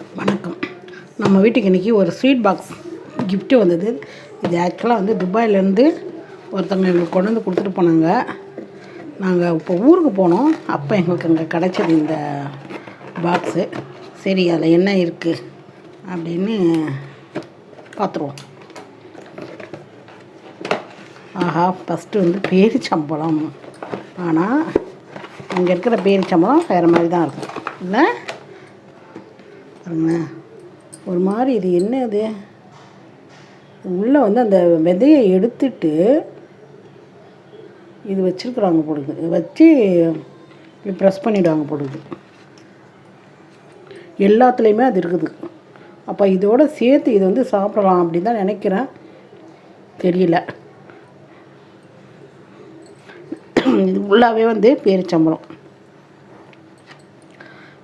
வணக்கம். நம்ம வீட்டுக்கு இன்றைக்கி ஒரு ஸ்வீட் பாக்ஸ் கிஃப்ட்டு வந்தது. இது ஆக்சுவலாக வந்து துபாயிலேருந்து ஒருத்தவங்க எங்களுக்கு கொண்டு வந்து கொடுத்துட்டு போனாங்க. நாங்கள் இப்போ ஊருக்கு போனோம். அப்போ எங்களுக்கு அங்கே கிடச்சது இந்த பாக்ஸு சரி அதில் என்ன இருக்குது அப்படின்னு பார்த்துருவோம் ஆஹா ஃபஸ்ட்டு வந்து பேரிச்சம்பழம். ஆனால் இங்கே இருக்கிற பேரிச்சம்பழம் வேறு மாதிரி தான் இருக்கும். இல்லை பாருங்களேன் ஒரு மாதிரி இது என்ன இது? உள்ளே வந்து அந்த விதையை எடுத்துட்டு இது வச்சுருக்குறாங்க போடுது. இதை வச்சு இப்படி ப்ரெஸ் பண்ணிவிடுவாங்க போடுது. எல்லாத்துலேயுமே அது இருக்குது. அப்போ இதோட சேர்த்து இது வந்து சாப்பிடலாம் அப்படின்னு தான் நினைக்கிறேன். தெரியல. இது ஃபுல்லாகவே வந்து பேரிச்சம்பழம்.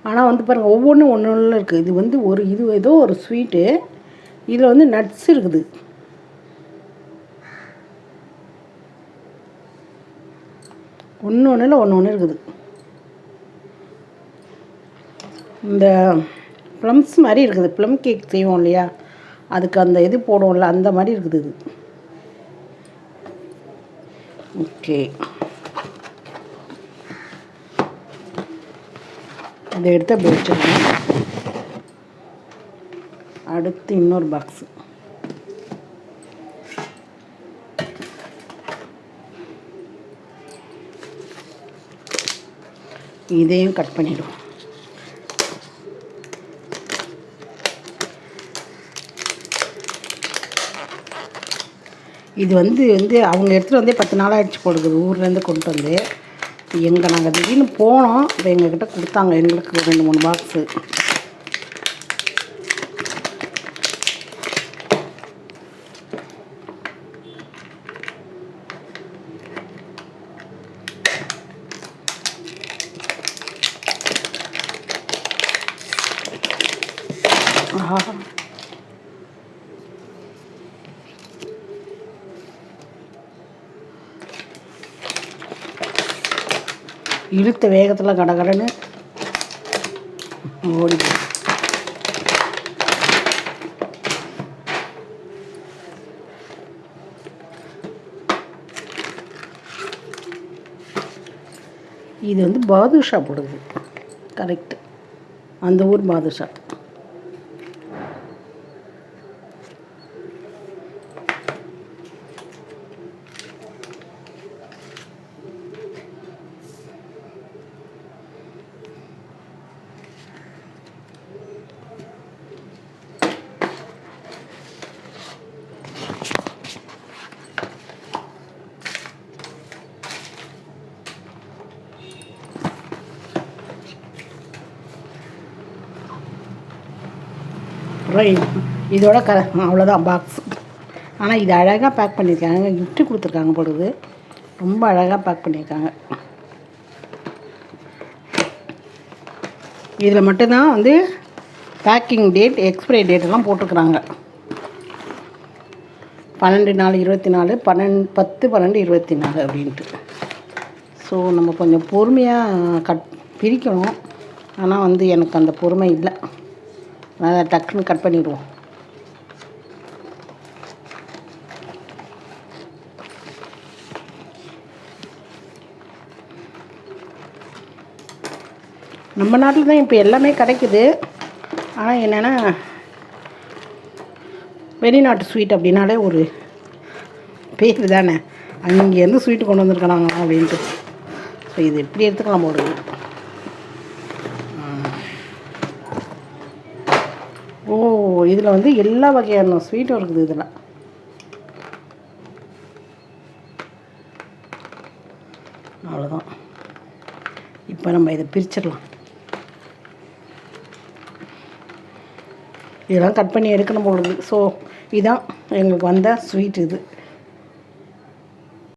ஆனால் வந்து பாருங்கள் ஒவ்வொன்றும் ஒன்று ஒன்று இருக்குது இது வந்து ஒரு இது ஏதோ ஒரு ஸ்வீட்டு. இதில் வந்து நட்ஸ் இருக்குது. ஒன்று ஒன்றில் ஒன்று ஒன்று இருக்குது. இந்த ப்ளம்ஸ் மாதிரி இருக்குது. ப்ளம் கேக் செய்வோம் இல்லையா? அதுக்கு அந்த இது போடுவோம்ல அந்த மாதிரி இருக்குது இது. ஓகே அதை எடுத்து அப்படி வச்சுருக்கேன் அடுத்து இன்னொரு பாக்ஸு இதையும் கட் பண்ணிவிடுவோம் இது வந்து வந்து அவங்க எடுத்துகிட்டு வந்தே பத்து நாள் ஆயிடுச்சு போடுது ஊர்லேருந்து கொண்டு வந்து எங்கே நாங்கள் திடீர்னு போனோம் இப்போ எங்ககிட்ட கொடுத்தாங்க. எங்களுக்கு ஒரு ரெண்டு மூணு பாக்ஸு ஆஹா. இழுத்த வேகத்தில் கடகடன்னு ஓடி இது வந்து பாதுஷா போடுது கரெக்ட் அந்த ஊர் பாதுஷா. ரைட் இதோட க அவ்வளோதான் பாக்ஸ் ஆனால் இது அழகாக பேக் பண்ணியிருக்காங்க. கிஃப்ட்டு கொடுத்துருக்காங்க பொழுது ரொம்ப அழகாக பேக் பண்ணியிருக்காங்க. இதில் மட்டும்தான் வந்து பேக்கிங் டேட் எக்ஸ்பிரை டேட்டெல்லாம் போட்டிருக்குறாங்க. பன்னெண்டு நாலு இருபத்தி நாலு பன்னெண்டு பத்து பன்னெண்டு இருபத்தி நாலு அப்படின்ட்டு. ஸோ நம்ம கொஞ்சம் பொறுமையாக கட் பிரிக்கணும். ஆனால் வந்து எனக்கு அந்த பொறுமை இல்லை. அதனால் டக்குன்னு கட் பண்ணிடுவோம். நம்ம நாட்டில் தான் இப்போ எல்லாமே கிடைக்குது. ஆனால் என்னென்னா வெளிநாட்டு ஸ்வீட் அப்படின்னாலே ஒரு பேர் தானே. அங்கேருந்து ஸ்வீட்டு கொண்டு வந்திருக்கிறாங்க அப்படின்ட்டு. ஸோ இது எப்படி எடுத்துக்கலாம் ஒரு இதில் வந்து எல்லா வகையான ஸ்வீட்டும் இருக்குது இதில். அவ்வளோதான் இப்போ நம்ம இதை பிரிச்சிடலாம். இதெல்லாம் கட் பண்ணி எடுக்கணும் போடுது ஸோ இதான் எங்களுக்கு வந்த ஸ்வீட் இது.